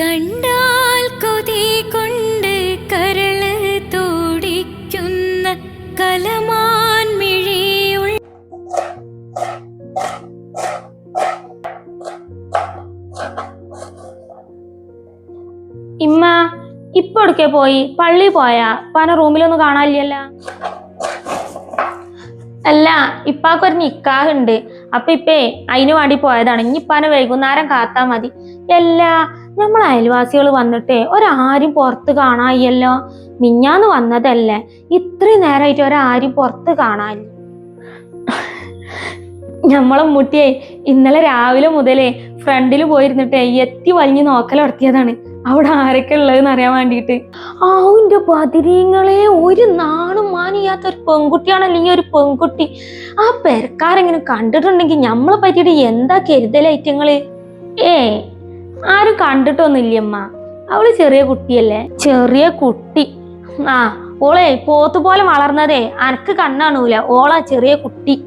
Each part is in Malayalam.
കണ്ടാൽ കൊതി കൊണ്ട് കരൾ തോടിക്കുന്ന കലമാൻ മിഴിയുൾ ഇമ്മ ഇപ്പൊ എടുക്കെ പോയി? പള്ളി പോയാ? പന റൂമിലൊന്നും കാണാനില്ലല്ല. അല്ല ഇപ്പാക്കൊരു നിക്കാഹ് ഉണ്ട് അപ്പൊ ഇപ്പേ അതിനു വേണ്ടി പോയതാണ്. ഇനിയിപ്പാന് വൈകുന്നേരം കാത്താ മതി. എല്ലാ നമ്മൾ അയൽവാസികൾ വന്നിട്ടേ ഒരാരും പുറത്ത് കാണായില്ലോ മിഞ്ഞാന്ന് വന്നതല്ലേ. ഇത്രയും നേരമായിട്ട് ഒരാരും പുറത്ത് കാണാൻ. നമ്മളെ മുട്ടിയെ ഇന്നലെ രാവിലെ മുതലേ ഫ്രണ്ടിൽ പോയിരുന്നിട്ടേ എത്തി വലിഞ്ഞ് നോക്കൽ നടത്തിയതാണ് അവിടെ ആരൊക്കെ ഉള്ളതെന്ന് അറിയാൻ വേണ്ടിയിട്ട്. ആവിന്റെ പതിരീങ്ങളെ ഒരു നാണും മാനിയാത്ത ഒരു പെൺകുട്ടിയാണ് അല്ലെങ്കിൽ ഒരു പെൺകുട്ടി. ആ പെരക്കാരെങ്ങനെ കണ്ടിട്ടുണ്ടെങ്കിൽ നമ്മളെ പറ്റിയിട്ട് എന്താ കരുതലൈറ്റങ്ങൾ ഏ ആരും കണ്ടിട്ടൊന്നുമില്ലമ്മ. അവൾ ചെറിയ കുട്ടിയല്ലേ? ചെറിയ കുട്ടി. ആ ഓളെ പോത്തുപോലെ വളർന്നതേ. അനക്ക് കണ്ണാണൂല. ഓളാ ചെറിയ കുട്ടി.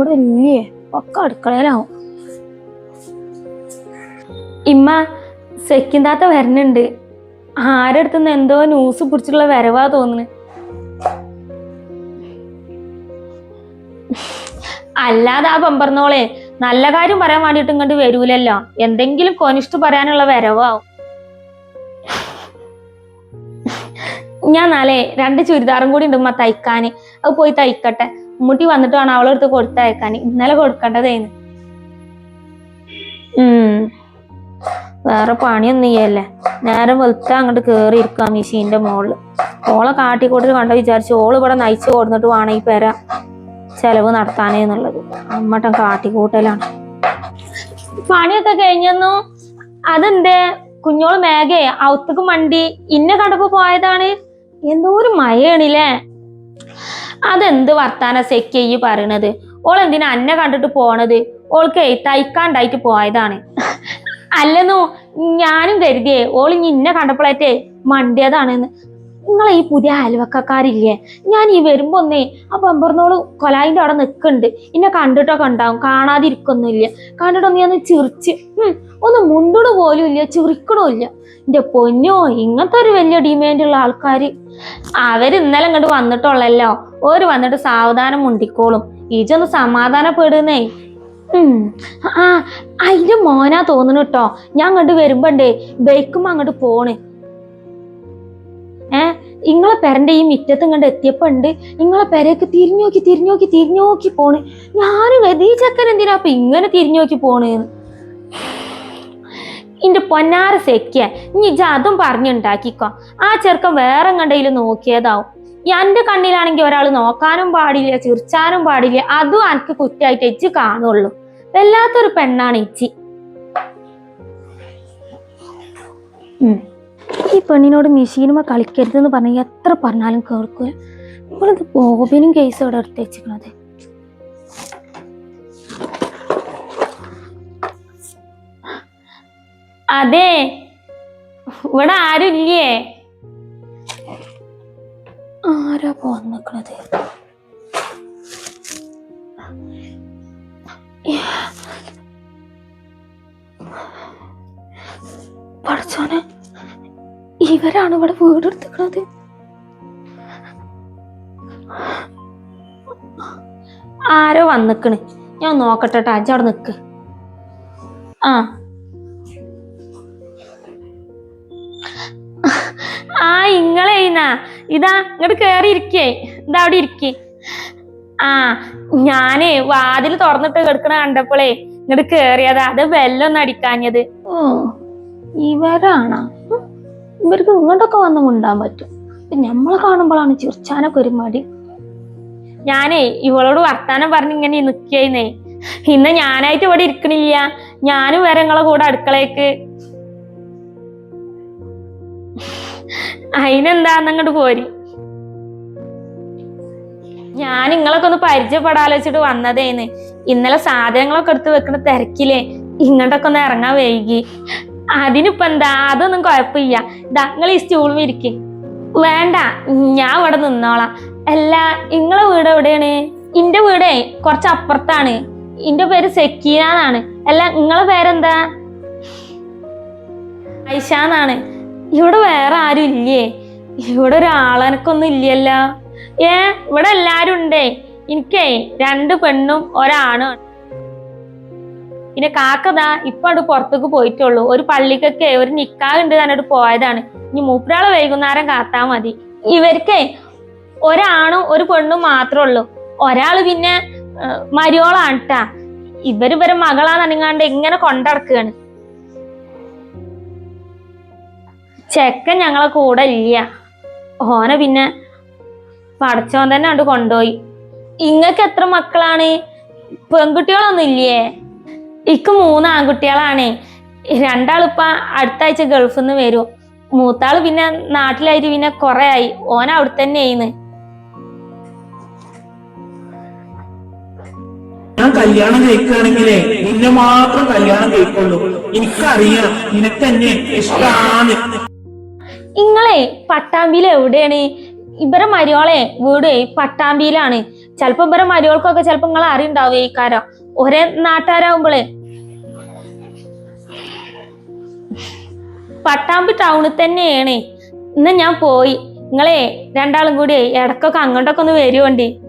ഇവിടെ ഇല്ലേ ഒക്കെ അടുക്കളയിലാവും. ഇമ്മ സെക്കിന്താത്ത വരണുണ്ട്. ആരടുത്തുനിന്ന് എന്തോ ന്യൂസ് പിടിച്ചിട്ടുള്ള വരവാ തോന്നുന്നു അല്ലാതെ ആ പമ്പർന്നോളെ നല്ല കാര്യം പറയാൻ വേണ്ടിയിട്ട് ഇങ്ങോട്ട് വരൂലല്ലോ. എന്തെങ്കിലും കൊനിഷ്ട് പറയാനുള്ള വരവാവും ഞാൻ നാളെ രണ്ട് ചുരിദാറും കൂടി ഉണ്ട് ഉമ്മ തയ്ക്കാന്. അത് പോയി തയ്ക്കട്ടെ. ഉമ്മൂട്ടി വന്നിട്ട് വേണം അവളെടുത്ത് കൊടുത്തയക്കാൻ. ഇന്നലെ കൊടുക്കേണ്ടതേന്ന്. ഉം. വേറെ പണിയൊന്നും ചെയ്യല്ലേ? നേരം വെളുത്ത അങ്ങോട്ട് കേറി ഇരിക്കുക മെഷീന്റെ മുകളിൽ ഓളെ കാട്ടിക്കൂട്ടിൽ കണ്ട വിചാരിച്ചു ഓൾ ഇവിടെ നയിച്ചു കൊടുത്തിട്ട് വേണം ഈ പെര ചെലവ് നടത്താനേ എന്നുള്ളത്. അമ്മട്ടം കാട്ടിക്കൂട്ടലാണ്. പണിയൊക്കെ കഴിഞ്ഞെന്നു? അതെന്തേ? കുഞ്ഞോൾ മേഘയെ ഔത്തക്ക് മണ്ടി ഇന്നെ കണ്ടപ്പോ പോയതാണ്. എന്തോ ഒരു അതെന്ത് വർത്താന സെക്കയ്യ് പറയണത്? ഓൾ എന്തിനാ അന്നെ കണ്ടിട്ട് പോണത്? ഓൾക്ക് തയ്ക്കാണ്ടായിട്ട് പോയതാണ്. അല്ലെന്നു ഞാനും കരുതിയേ ഓൾ ഇനി ഇന്നെ കണ്ടപ്പോഴേറ്റേ മണ്ടിയതാണെന്ന്. നിങ്ങളെ ഈ പുതിയ അയൽവക്കക്കാരില്ലേ? ഞാൻ ഈ വരുമ്പോ ഒന്നേ ആ പമ്പർന്നോൾ കൊലായിന്റെ അവിടെ നിൽക്കുന്നുണ്ട് എന്നെ കണ്ടിട്ടൊക്കെ ഉണ്ടാവും കാണാതിരിക്കൊന്നുമില്ല. കണ്ടിട്ടൊന്ന് ഞാൻ ചിറിച്ച് ഒന്ന് മുണ്ടിട പോലും ഇല്ല ചിറിക്കണോ ഇല്ല. എന്റെ പൊന്നോ ഇങ്ങനത്തെ ഒരു വലിയ ഡിമാൻഡുള്ള ആൾക്കാർ അവർ ഇന്നലെ ഇങ്ങോട്ട് വന്നിട്ടുള്ളല്ലോ. ഓര് വന്നിട്ട് സാവധാനം മുണ്ടിക്കോളും. ഇജൊന്ന് സമാധാനപ്പെടുന്നേ. ആ അതിന്റെ മോനാ തോന്നുന്നു കേട്ടോ ഞാൻ അങ്ങോട്ട് വരുമ്പോണ്ടേ ബൈക്കുമ്പോ അങ്ങോട്ട് പോണേ. ഏ? ഇങ്ങളെ പെരന്റെ ഈ മുറ്റത്തും കണ്ട് എത്തിയപ്പോ ഉണ്ട്. ഇങ്ങളെ പെരക്ക് തിരിഞ്ഞു നോക്കി തിരിഞ്ഞു നോക്കി തിരിഞ്ഞു നോക്കി പോണ്. ഞാനും ഈ ചക്കൻ എന്തിനാ അപ്പൊ ഇങ്ങനെ തിരിഞ്ഞു നോക്കി പോണേന്ന് ഇന്റെ പൊന്നാര സെക്കിയ ഇനി ഇജ അതും പറഞ്ഞുണ്ടാക്കിക്കോ ആ ചെറുക്കൻ വേറെ കണ്ടയിൽ നോക്കിയതാവും. എന്റെ കണ്ണിലാണെങ്കിൽ ഒരാൾ നോക്കാനും പാടില്ല ചിരിച്ചാനും പാടില്ല. അതും എനിക്ക് കുറ്റായിട്ട് ഇച്ചി കാണുള്ളൂ. വല്ലാത്തൊരു പെണ്ണാണ് ഇച്ചി ഉം. ഈ പെണ്ണിനോട് മെഷീനുമ കളിക്കരുതെന്ന് പറഞ്ഞ എത്ര പറഞ്ഞാലും കേൾക്കുക നമ്മളത് ബോബിനും കേസ് ഇവിടെ എടുത്ത് വെച്ചിരിക്കണത്. അതെ. ഇവിടെ ആരും ഇല്ലേ ആരാ പോന്നിക്കണത്? ഇവരാണ് ഇവിടെ വീടെടുത്തിക്കണത് ആരോ വന്നിക്കണ്. ഞാൻ നോക്കട്ടെ ട്ടാ, ഇജ്ജ് അവിടെ നിക്ക്. ആ. ആ ഇങ്ങളെ ഇതാ ഇങ്ങോട്ട് കേറി ഇരിക്കേ ഇതാ അവിടെ ഇരിക്കേ. ആ ഞാനേ വാതിൽ തുറന്നിട്ട് കിടക്കണ കണ്ടപ്പോളേ ഇങ്ങോട്ട് കേറിയതാ. അത് വെല്ലൊന്നും അടിക്കാഞ്ഞത്. ഓ ഇവരാണോ? ഇവർക്ക് ഇങ്ങോട്ടൊക്കെ വന്ന് മുണ്ടാൻ പറ്റും. നമ്മളെ കാണുമ്പോഴാണ് ചിർച്ചാനൊക്കെ ഒരു മടി. ഞാനേ ഇവളോട് വർത്താനം പറഞ്ഞ് ഇങ്ങനെ നിക്കേന്നേ ഇന്ന് ഞാനായിട്ട് ഇവിടെ ഇരിക്കണില്ല. ഞാനും വേറെ നിങ്ങളെ കൂടെ അടുക്കളേക്ക്. അതിനെന്താന്നങ്ങോട്ട് പോരി. ഞാൻ നിങ്ങളൊക്കെ ഒന്ന് പരിചയപ്പെടാലോചിച്ചിട്ട് വന്നതേന്ന്. ഇന്നലെ സാധനങ്ങളൊക്കെ എടുത്ത് വെക്കണ തിരക്കിലേ ഇങ്ങോട്ടൊക്കെ ഒന്ന് ഇറങ്ങാൻ വൈകി. അതിനിപ്പോ എന്താ അതൊന്നും കുഴപ്പമില്ല ഇതാ നിങ്ങൾ ഈ സ്റ്റൂളിൽ ഇരിക്കേ. വേണ്ട ഞാൻ ഇവിടെ നിന്നോളാം. അല്ല നിങ്ങളെ വീട് എവിടെയാണ്? എന്റെ വീടേ കുറച്ച് അപ്പുറത്താണ് ഇന്റെ പേര് സെക്കീന എന്നാണ്. അല്ല നിങ്ങളെ പേരെന്താ? ഐഷ എന്നാണ്. ഇവിടെ വേറെ ആരും ഇല്ലേ? ഇവിടെ ഒരാളനക്കൊന്നും ഇല്ലല്ലോ. ഏ ഇവിടെ എല്ലാരും ഉണ്ടേ? എനിക്കേ രണ്ട് പെണ്ണും ഒരാണും. പിന്നെ കാക്കതാ ഇപ്പൊ അവിടെ പുറത്തേക്ക് പോയിട്ടുള്ളൂ. ഒരു പള്ളിക്കൊക്കെ ഒരു നിക്കാഹ് ഉണ്ട് തന്നെ പോയതാണ്. ഇനി മൂപ്പരാളെ വൈകുന്നേരം കാത്താ മതി. ഇവർക്കേ ഒരാണും ഒരു പെണ്ണും മാത്രമേ ഉള്ളൂ. ഒരാൾ പിന്നെ മരിയോളാണ് ട്ടാ. ഇവർ ഇവരെ മകളാന്നണിങ്ങാണ്ട് ഇങ്ങനെ കൊണ്ടടക്കുകയാണ് ചെക്കൻ ഞങ്ങളെ കൂടെ ഇല്ല. ഓനെ പിന്നെ പടച്ചോൻ തന്നെ കണ്ട് കൊണ്ടുപോയി. ഇങ്ങക്ക് എത്ര മക്കളാണ്? പെൺകുട്ടികളൊന്നും ഇല്ലേ? ഇക്ക് മൂന്ന് ആൺകുട്ടികളാണേ. രണ്ടാളിപ്പ അടുത്ത ആഴ്ച ഗൾഫിൽ നിന്ന് വരും. മൂത്താൾ പിന്നെ നാട്ടിലായിട്ട് പിന്നെ കൊറേ ആയി ഓൻ അവിടെ തന്നെ ആയിന്ന് ഞാൻ കല്യാണം കഴിക്കുകയാണെങ്കിലേ നിന്നെ മാത്രം കല്യാണം കഴിക്കുള്ളൂ. എനിക്കറിയാം നിനക്ക് എന്നെ ഇഷ്ടമാണ് ഇങ്ങളെ പട്ടാമ്പിയിൽ എവിടെയാണ്? ഇവരെ മരിയോളെ വീട് പട്ടാമ്പിയിലാണ്. ചിലപ്പോ ഇവരെ മരിയോൾക്കൊക്കെ ചിലപ്പോ നിങ്ങൾ അറിയുണ്ടാവും ഈ കാരം ഒരേ നാട്ടുകാരാവുമ്പോളേ പട്ടാമ്പി ടൗണിൽ തന്നെയാണ്. ഇന്ന് ഞാൻ പോയി. നിങ്ങളെ രണ്ടാളും കൂടി ഇടക്കൊക്കെ അങ്ങോട്ടൊക്കെ ഒന്ന് വരുവണ്ടി.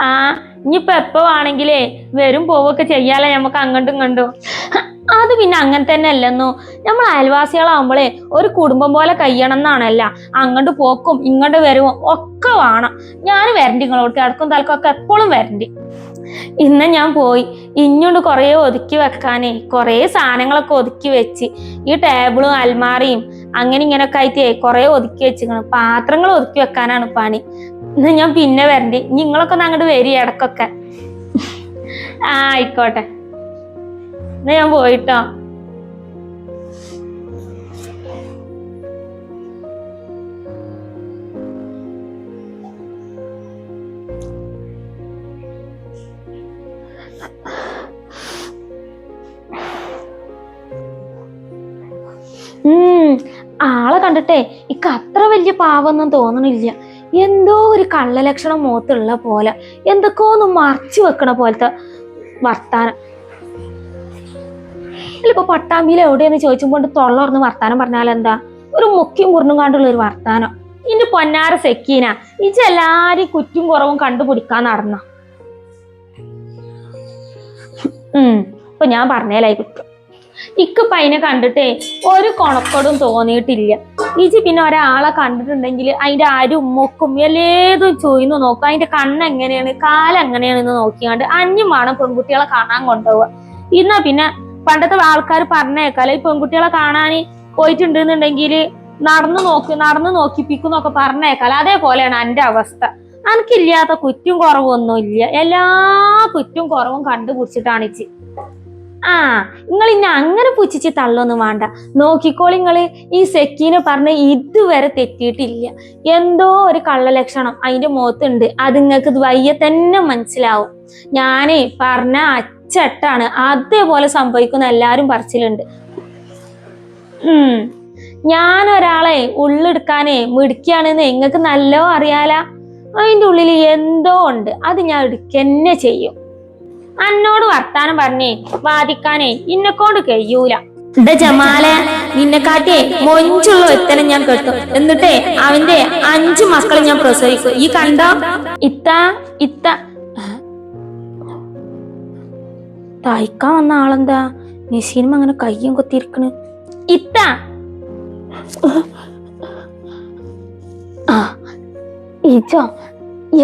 ആ ഇനിയിപ്പൊ എപ്പോ ആണെങ്കിലേ വരും പോവൊക്കെ ചെയ്യാലോ നമുക്ക് അങ്ങോട്ടും ഇങ്ങോട്ടും. അത് പിന്നെ അങ്ങനെ തന്നെ അല്ലെന്നോ നമ്മൾ അയൽവാസികളാവുമ്പോളേ ഒരു കുടുംബം പോലെ കഴിയണം എന്നാണല്ല. അങ്ങോട്ട് പോക്കും ഇങ്ങോട്ട് വരുമോ ഒക്കെ വേണം. ഞാൻ വരണ്ടി നിങ്ങളോട് കിടക്കും തലക്കൊക്കെ എപ്പോഴും വരണ്ടി. ഇന്ന് ഞാൻ പോയി ഇഞ്ഞോണ്ട് കുറേ ഒതുക്കി വെക്കാനേ കുറേ സാധനങ്ങളൊക്കെ ഒതുക്കി വെച്ച് ഈ ടേബിളും അൽമാറിയും അങ്ങനെ ഇങ്ങനെയൊക്കെ ആയിട്ട് കുറേ ഒതുക്കി വെച്ചിരിക്കണം. പാത്രങ്ങൾ ഒതുക്കി വെക്കാനാണ് പണി. ഇന്ന് ഞാൻ പിന്നെ വരണ്ടി. നിങ്ങളൊക്കെ ഒന്ന് അങ്ങോട്ട് വരി ഇടക്കൊക്കെ ആ ആയിക്കോട്ടെ. എന്നാ ഞാൻ പോയിട്ടോ. ആളെ കണ്ടിട്ടേ ഇക്ക് അത്ര വലിയ പാവൊന്നും തോന്നണില്ല. എന്തോ ഒരു കള്ളലക്ഷണം മുഖത്തുള്ള പോലെ എന്തൊക്കെയോ ഒന്ന് മറച്ചു വെക്കണ പോലത്തെ വർത്താനം. ഇല്ലിപ്പോ പട്ടാമ്പിയിൽ എവിടെയെന്ന് ചോദിച്ചുകൊണ്ട് തൊള്ളർന്ന് വർത്താനം പറഞ്ഞാൽ എന്താ? ഒരു മുക്കി മുറിഞ്ഞും കാണ്ടുള്ള ഒരു വർത്താനം. ഇനി പൊന്നാര സെക്കീന ഇജ് എല്ലാരും കുറ്റും കുറവും കണ്ടുപിടിക്കാൻ നടന്ന. ഉം ഇപ്പൊ ഞാൻ പറഞ്ഞേലായി കുറ്റം. ഇക്കിപ്പ അതിനെ കണ്ടിട്ടേ ഒരു കൊണക്കോടും തോന്നിയിട്ടില്ല. ഇജി പിന്നെ ഒരാളെ കണ്ടിട്ടുണ്ടെങ്കിൽ അതിന്റെ അരും മുക്കും എല്ലേതും ചോയിന്ന് നോക്കും. അതിന്റെ കണ്ണ് എങ്ങനെയാണ് കാലെങ്ങനെയാണ് എങ്ങനെയാണെന്ന് നോക്കിയാണ്ട് അഞ്ഞും വേണം പെൺകുട്ടികളെ കാണാൻ കൊണ്ടുപോവുക. ഇന്നാ പിന്നെ പണ്ടത്തെ ആൾക്കാർ പറഞ്ഞേക്കാല ഈ പെൺകുട്ടികളെ കാണാൻ പോയിട്ടുണ്ടെന്നുണ്ടെങ്കിൽ നടന്നു നോക്കി നടന്നു നോക്കിപ്പിക്കുന്നൊക്കെ പറഞ്ഞേക്കാല. അതേപോലെയാണ് എന്റെ അവസ്ഥ. എനിക്കില്ലാത്ത കുറ്റും കുറവൊന്നും ഇല്ല എല്ലാ കുറ്റും കുറവും കണ്ടുപിടിച്ചിട്ടാണ് ഇച്ചി ആ നിങ്ങൾ ഇന്നെ അങ്ങനെ പുച്ഛിച്ച് തള്ളൊന്നും വേണ്ട. നോക്കിക്കോളി നിങ്ങൾ ഈ സെക്കീനെ പറഞ്ഞ ഇതുവരെ തെറ്റിയിട്ടില്ല. എന്തോ ഒരു കള്ളലക്ഷണം അതിന്റെ മുഖത്തുണ്ട്. അത് നിങ്ങൾക്ക് വയ്യ തന്നെ മനസ്സിലാവും. ഞാനേ പറഞ്ഞ അച്ചട്ടാണ്. അതേപോലെ സംഭവിക്കുന്ന എല്ലാരും പറച്ചിലുണ്ട്. ഉം. ഞാൻ ഉള്ളെടുക്കാനേ മിടുക്കിയാണെന്ന് നിങ്ങൾക്ക് നല്ലോ അറിയാലാ? അതിന്റെ ഉള്ളിൽ എന്തോ ഉണ്ട്. അത് ഞാൻ എടുക്കന്നെ ചെയ്യും. അന്നോട് വർത്താനം പറഞ്ഞേ വാദിക്കാനേ ഇന്നെക്കൊണ്ട് കഴിയൂല. എന്റെ ജമാലെ നിന്നെക്കാട്ടിയെ മൊഞ്ചുള്ള ഒരുത്തനെ ഞാൻ കെട്ടും. എന്നിട്ടേ അവന്റെ അഞ്ചു മക്കളെ ഞാൻ പ്രസവിക്കും. ഈ കണ്ടോ? ഇത്ത ഇത്ത. തയ്ക്കാൻ വന്ന ആളെന്താ? നിസീനും അങ്ങനെ കയ്യും കൊത്തിയിരിക്കണ്. ഇത്ത. ആ ഇജോ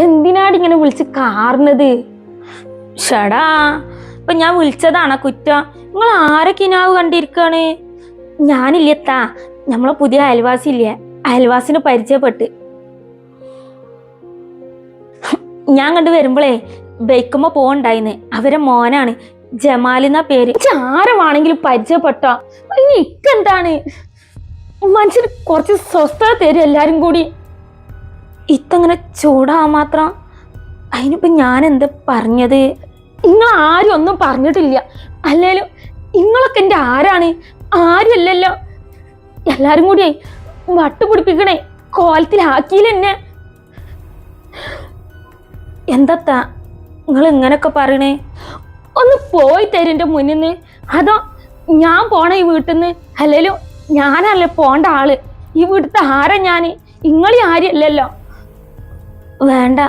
എന്തിനാടി ഇങ്ങനെ വിളിച്ച് കാർന്നത് ഷടാ ഇപ്പൊ ഞാൻ വിളിച്ചതാണ് കുറ്റ? നിങ്ങൾ ആരൊക്കെ കിനാവ് കണ്ടിരിക്കാണ്? ഞാനില്ലത്താ നമ്മളെ പുതിയ അയൽവാസി ഇല്ലേ അയൽവാസിന് പരിചയപ്പെട്ട്. ഞാൻ കണ്ടു വരുമ്പോളേ ബൈക്കുമ്പോ പോണ്ടായിന്ന് അവരെ മോനാണ് ജമാലിന്ന പേര്. ആരമാണെങ്കിലും പരിചയപ്പെട്ടോ? ഇക്കെന്താണ്? മനുഷ്യന് കുറച്ച് സ്വസ്ഥത തരും എല്ലാരും കൂടി. ഇത്തങ്ങനെ ചൂടാവാൻ മാത്രം. അതിനിപ്പോ ഞാൻ എന്താ പറഞ്ഞത്? നിങ്ങൾ ആരും ഒന്നും പറഞ്ഞിട്ടില്ല. അല്ലേലും നിങ്ങളൊക്കെ എന്റെ ആരാണ്? ആരുമല്ലല്ലോ. എല്ലാരും കൂടി വട്ടുപിടിപ്പിക്കണേ. കോലത്തിലാക്കിയില്ല എന്നെ എന്തത്താ നിങ്ങൾ ഇങ്ങനൊക്കെ പറയണേ? ഒന്ന് പോയി തരും എന്റെ മുന്നിൽ നിന്ന് അതോ ഞാൻ പോണ ഈ വീട്ടിൽ നിന്ന് അല്ലേലും ഞാനല്ലേ പോണ്ട ആൾ. ഈ വീട്ടിലത്തെ ആരാ ഞാൻ ഇങ്ങളി ആര്യല്ലല്ലോ വേണ്ട.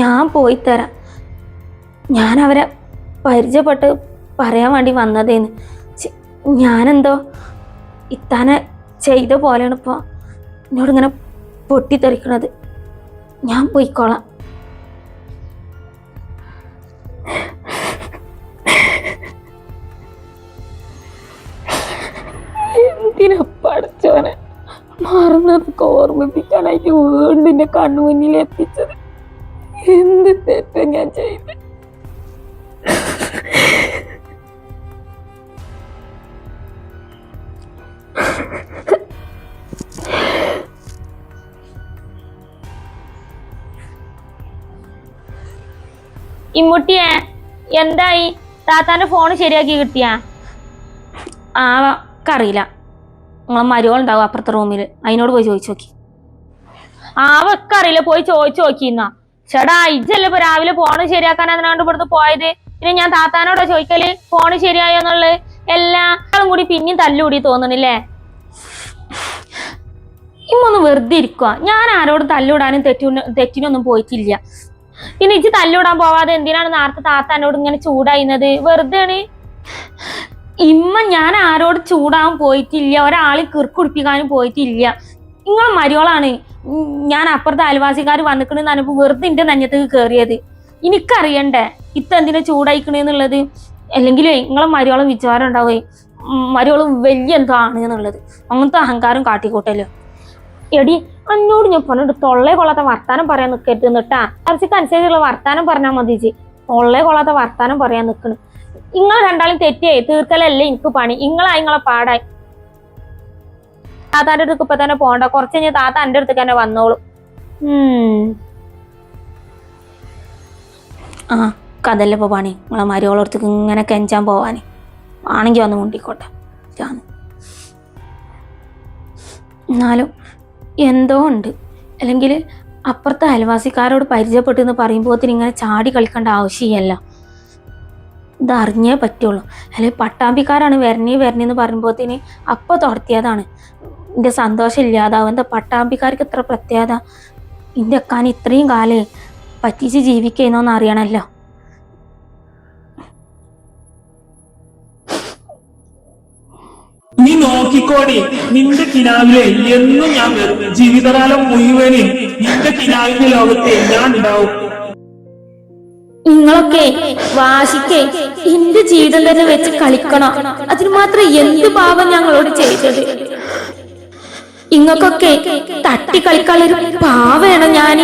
ഞാൻ പോയി തരാം. ഞാൻ അവരെ പരിചയപ്പെട്ട് പറയാൻ വേണ്ടി വന്നതേന്ന്. ഞാനെന്തോ ഇത്താനെ ചെയ്ത പോലെയാണ് ഇപ്പോൾ എന്നോട് ഇങ്ങനെ പൊട്ടിത്തെറിക്കണത്. ഞാൻ പോയിക്കോളാം. എന്തിനാ പഠിച്ചവനെ മറന്നതൊക്കെ ഓർമ്മിപ്പിക്കാനായിട്ട് വീണ്ടും എന്റെ കണ്ണുമുന്നിൽ എത്തിച്ചത്. എന്ത് തെറ്റാ ഞാൻ ചെയ്ത് ഇമ്മുട്ടിയെ എന്തായി? താത്താന്റെ ഫോൺ ശരിയാക്കി കിട്ടിയ? ആ ആവക്കറിയില്ല നിങ്ങളെ മരുകളുണ്ടാവും അപ്പുറത്തെ റൂമിൽ അതിനോട് പോയി ചോദിച്ചു നോക്കി. ആവക്കറിയില്ല പോയി ചോദിച്ചു നോക്കി എന്നാ ചേടാ ഇജ്ജല്ലേ ഇപ്പൊ രാവിലെ ഫോണ് ശരിയാക്കാൻ അതിനാണ്ട് ഇവിടുന്ന് പോയത്? പിന്നെ ഞാൻ താത്താനോടോ ചോദിക്കൽ ഫോണ് ശരിയായോന്നുള്ളത് എല്ലാരും കൂടി പിന്നെയും തല്ലുകൂടി തോന്നണില്ലേ? ഇമ്മൊന്ന് വെറുതെ ഇരിക്കുക ഞാൻ ആരോടും തല്ലിവിടാനും തെറ്റു തെറ്റിനൊന്നും പോയിട്ടില്ല. പിന്നെ ഇജ്ജ് തല്ലിവിടാൻ പോവാതെ എന്തിനാണ് നേരത്തെ താത്ത എന്നോട് ഇങ്ങനെ ചൂടായിരുന്നത് വെറുതെയാണ്. ഇമ്മ ഞാൻ ആരോട് ചൂടാൻ പോയിട്ടില്ല. ഒരാളെ കിറുക്കുടിപ്പിക്കാനും പോയിട്ടില്ല. നിങ്ങൾ മരിയോളാണ് ഞാൻ അപ്പുറത്തെ അയൽവാസിക്കാർ വന്നിക്കണെന്ന് അനുഭവം വെറുതെ എന്റെ നഞ്ഞത്തേക്ക് കയറിയത് എനിക്കറിയണ്ടേ ഇത്ത എന്തിനാ ചൂടായിക്കണേന്നുള്ളത്? അല്ലെങ്കിൽ നിങ്ങളെ മരിയോളം വിചാരം ഉണ്ടാവേ. മരിയോളം വലിയ എന്തോ ആണ് എന്നുള്ളത് അങ്ങനത്തെ അഹങ്കാരം കാട്ടിക്കൂട്ടല്ലോ എടി അന്നോട് ഞാൻ പറഞ്ഞിട്ട് തൊള്ളേ കൊള്ളാത്ത വർത്താനം പറയാൻ നിൽക്കരുത് എന്നിട്ടാ ഇറച്ചിക്ക് അനുസരിച്ചുള്ള വർത്താനം പറഞ്ഞാൽ മതി ചേച്ചി. തൊള്ളേ കൊള്ളാത്ത വർത്താനം പറയാൻ നിൽക്കണ് നിങ്ങൾ രണ്ടാളും തെറ്റിയായി തീർക്കലല്ലേ എനിക്ക് പണി. നിങ്ങളായി നിങ്ങളെ പാടായി. താത്താന്റെ അടുത്ത് ഇപ്പൊ തന്നെ പോണ്ട. കുറച്ച് കഴിഞ്ഞാൽ താത്ത എന്റെ അടുത്തേക്ക് തന്നെ വന്നോളൂ. ആ കഥല്ലേ ഇപ്പൊ പണി. നിങ്ങളെ മരിയോളടുത്തേക്ക് ഇങ്ങനെ കെഞ്ചാൻ പോവാനേ. ആണെങ്കിൽ വന്ന് മുണ്ടിക്കോട്ടെ. എന്നാലും എന്തോ ഉണ്ട്. അല്ലെങ്കിൽ അപ്പുറത്തെ അയൽവാസിക്കാരോട് പരിചയപ്പെട്ടു എന്ന് പറയുമ്പോൾ ഇങ്ങനെ ചാടി കളിക്കേണ്ട ആവശ്യമില്ല. ഇത് അറിഞ്ഞേ പറ്റുള്ളൂ. അല്ലെങ്കിൽ പട്ടാമ്പിക്കാരാണ് വരണേ വരണേ എന്ന് പറയുമ്പോഴത്തേന് അപ്പം തുടർത്തിയതാണ് എന്റെ സന്തോഷം ഇല്ലാതാവും. എന്താ പട്ടാമ്പിക്കാർക്ക് ഇത്ര പ്രത്യേകത? എന്റെ അക്കാൻ ഇത്രയും കാലേ പറ്റിച്ച് ജീവിക്കുന്നോന്ന് അറിയണമല്ലോ നീ നോക്കിക്കോടി നിന്റെ കിനാവിലെ എന്നും ഞാൻ ജീവിതകാലം മുഴുവനും നിന്റെ കിനാവിന്റെ ലോകത്തെ ഞാൻ ഉണ്ടാവും. നിങ്ങളൊക്കെ വാശിക്ക് എന്റെ ജീവിതം തന്നെ വെച്ച് കളിക്കണം. അതിന് മാത്രം എന്ത് പാപം ഞങ്ങളോട് ചെയ്തത്? ഇങ്ങക്കൊക്കെ തട്ടി ഒരു പാവയാണ് ഞാൻ.